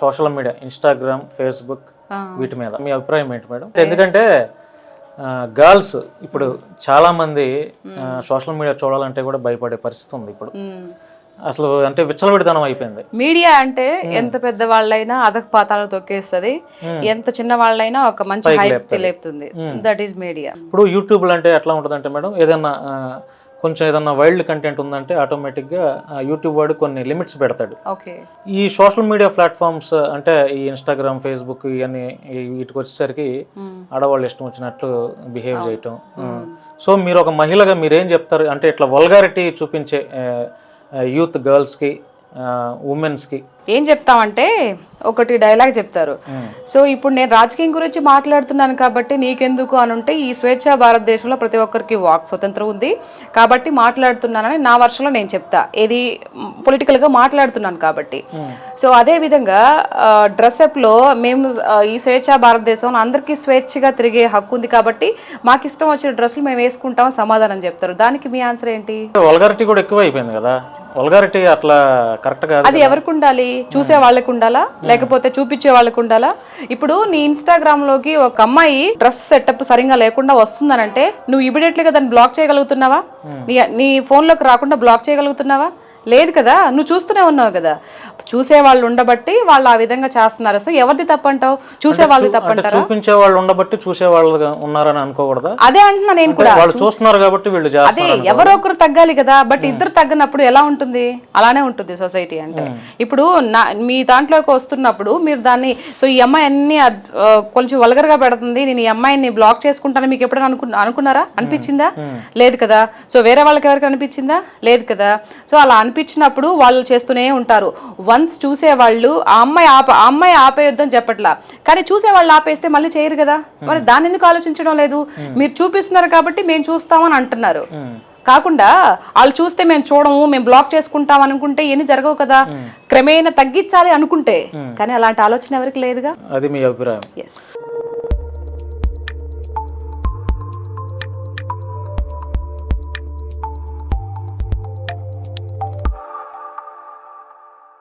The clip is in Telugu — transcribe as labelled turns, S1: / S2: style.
S1: Social media Instagram Facebook. వీటి మీద. మీ అభిప్రాయం ఏంటి మేడం? ఎందుకంటే గర్ల్స్ ఇప్పుడు చాలా మంది సోషల్ మీడియా చూడాలంటే కూడా భయపడే పరిస్థితి ఉంది ఇప్పుడు. అసలు అంటే విచ్చలవిడితనం అయిపోయింది.
S2: మీడియా అంటే ఎంత పెద్ద వాళ్ళైనా అదక పాతాలు తొక్కేస్తుంది. ఎంత చిన్న వాళ్ళైనా ఒక మంచి హైప్ లేపుతుంది. దట్ ఈస్ మీడియా
S1: ఇప్పుడు యూట్యూబ్లో అంటే ఎట్లా ఉంటుందంటే మేడం ఏదైనా కొంచెం ఏదైనా వైల్డ్ కంటెంట్ ఉందంటే ఆటోమేటిక్గా యూట్యూబ్ వాడు కొన్ని లిమిట్స్ పెడతాడు.
S2: ఓకే.
S1: ఈ సోషల్ మీడియా ప్లాట్ఫామ్స్ అంటే ఈ ఇన్స్టాగ్రామ్ ఫేస్బుక్ ఇవన్నీ వీటికి వచ్చేసరికి ఆడవాళ్ళు ఇష్టం వచ్చినట్లు బిహేవ్ చేయటం. సో మీరు ఒక మహిళగా మీరేం చెప్తారు? అంటే ఇట్లా వల్గారిటీ చూపించే యూత్ గర్ల్స్కి ఉమెన్స్కి
S2: ఏం చెప్తామంటే ఒకటి డైలాగ్ చెప్తారు. సో ఇప్పుడు నేను రాజకీయం గురించి మాట్లాడుతున్నాను కాబట్టి నీకెందుకు అని ఉంటే ఈ స్వేచ్ఛ భారతదేశంలో ప్రతి ఒక్కరికి వాక్ స్వతంత్రం ఉంది. కాబట్టి మాట్లాడుతున్నానని నా వర్షంలో నేను చెప్తా. ఏది పొలిటికల్గా మాట్లాడుతున్నాను కాబట్టి. సో అదే విధంగా డ్రెస్అప్లో మేము ఈ స్వేచ్ఛ భారతదేశంలో అందరికీ స్వేచ్ఛగా తిరిగే హక్కు ఉంది కాబట్టి మాకు ఇష్టం వచ్చిన డ్రెస్సులు మేము వేసుకుంటాం సమాధానం చెప్తారు. దానికి మీ ఆన్సర్ ఏంటి?
S1: వల్గారిటీ కూడా ఎక్కువ అయిపోయింది కదా. వల్గారిటీ అట్లా కరెక్ట్ కాదు
S2: అది ఎవరికి ఉండాలి? చూసే వాళ్ళకి ఉండాలా? లేకపోతే చూపించే వాళ్ళకి ఉండాలా? ఇప్పుడు నీ ఇన్స్టాగ్రామ్లోకి ఒక అమ్మాయి డ్రెస్ సెటప్ సరిగా లేకుండా వస్తుందనంటే నువ్వు ఇమీడియట్లీ గా దాన్ని బ్లాక్ చేయగలుగుతున్నావా? నీ నీ phone లోకి రాకుండా బ్లాక్ చేయగలుగుతున్నావా? లేదు కదా నువ్వు చూస్తూనే ఉన్నావు కదా. చూసే వాళ్ళు ఉండబట్టి వాళ్ళు ఆ విధంగా చేస్తున్నారు. సో ఎవరిది తప్పంటావు చూసే వాళ్ళది తప్పంటారా
S1: చూపించే వాళ్ళు ఉండబట్టి చూసే వాళ్ళు ఉన్నారని అనుకోకూడదా?
S2: అదే అంటున్నా నేను కూడా.
S1: వాళ్ళు చూస్తున్నారు కాబట్టి వీళ్ళు
S2: అదే ఎవరో ఒకరు తగ్గాలి కదా బట్ ఇద్దరు తగ్గినప్పుడు ఎలా ఉంటుంది? అలానే ఉంటుంది సొసైటీ అంటే. ఇప్పుడు నా మీ దాంట్లోకి వస్తున్నప్పుడు మీరు దాన్ని సో ఈ అమ్మాయి అన్ని కొంచెం వల్గర్గా పెడుతుంది నేను ఈ అమ్మాయిని బ్లాక్ చేసుకుంటాను మీకు ఎప్పుడైనా అనుకు అనుకున్నారా? అనిపించిందా? లేదు కదా. సో వేరే వాళ్ళకి ఎవరికి అనిపించిందా? లేదు కదా. సో అలా అనిపించినప్పుడు వాళ్ళు చేస్తూనే ఉంటారు. వన్స్ చూసే వాళ్ళు ఆ అమ్మాయి ఆప ఆ అమ్మాయి ఆపేయొద్దని చెప్పట్లా. కానీ చూసే వాళ్ళు ఆపేస్తే మళ్ళీ చేయరు కదా. మరి దాన్ని ఎందుకు ఆలోచించడం లేదు? మీరు చూపిస్తున్నారు కాబట్టి మేము చూస్తామని అంటున్నారు. కాకుండా వాళ్ళు చూస్తే మేము చూడము మేము బ్లాక్ చేసుకుంటాం అనుకుంటే ఎన్ని జరగవు కదా. క్రమేణా తగ్గించాలి అనుకుంటే. కానీ అలాంటి ఆలోచన ఎవరికి లేదుగా?
S1: అది మీ అభిప్రాయం.
S2: ఎస్